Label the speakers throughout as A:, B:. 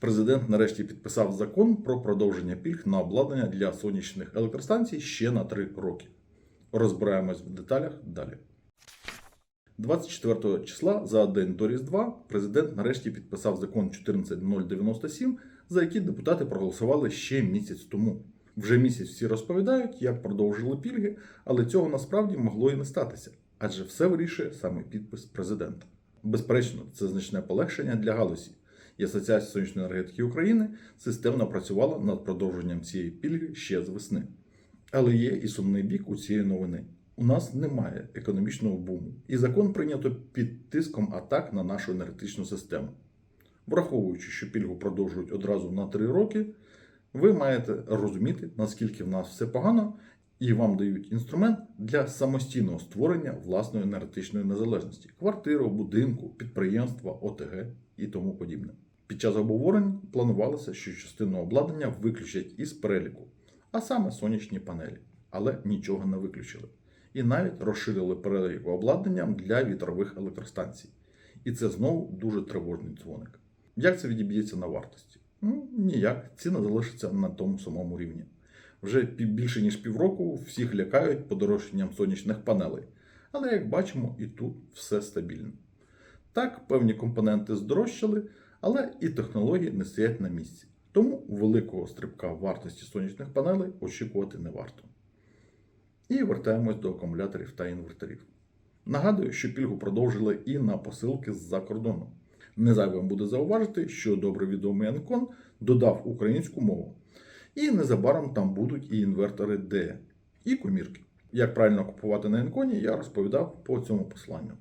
A: Президент нарешті підписав закон про продовження пільг на обладнання для сонячних електростанцій ще на 3 роки. Розбираємось в деталях далі. 24 числа за день до Різдва президент нарешті підписав закон 14097, за який депутати проголосували ще місяць тому. Вже місяць всі розповідають, як продовжили пільги, але цього насправді могло і не статися, адже все вирішує саме підпис президента. Безперечно, це значне полегшення для галузі. І Асоціація сонячної енергетики України системно працювала над продовженням цієї пільги ще з весни. Але є і сумний бік у цієї новини. У нас немає економічного буму, і закон прийнято під тиском атак на нашу енергетичну систему. Враховуючи, що пільгу продовжують одразу на 3 роки, ви маєте розуміти, наскільки в нас все погано, і вам дають інструмент для самостійного створення власної енергетичної незалежності квартиру, будинку, підприємства, ОТГ і тому подібне. Під час обговорень планувалося, що частину обладнання виключать із переліку, а саме сонячні панелі, але нічого не виключили. І навіть розширили перелік обладнання для вітрових електростанцій. І це знову дуже тривожний дзвоник. Як це відіб'ється на вартості? Ну, ніяк, ціна залишиться на тому самому рівні. Вже більше ніж півроку всіх лякають подорожчанням сонячних панелей. Але як бачимо, і тут все стабільно. Так, певні компоненти здорожчали, але і технології не стоять на місці. Тому великого стрибка вартості сонячних панелей очікувати не варто. І вертаємось до акумуляторів та інверторів. Нагадую, що пільгу продовжили і на посилки з-за кордону. Не буде зауважити, що добре відомий Анкон додав українську мову. І незабаром там будуть і інвертори D, і комірки. Як правильно купувати на Енконі, я розповідав по цьому посланню.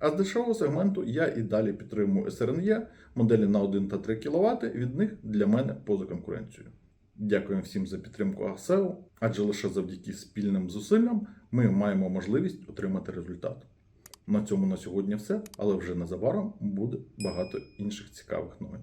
A: А з дешевого сегменту я і далі підтримую SRNE, моделі на 1 та 3 кВт, від них для мене поза конкуренцією. Дякуємо всім за підтримку АСЕО, адже лише завдяки спільним зусиллям ми маємо можливість отримати результат. На цьому на сьогодні все, але вже незабаром буде багато інших цікавих новин.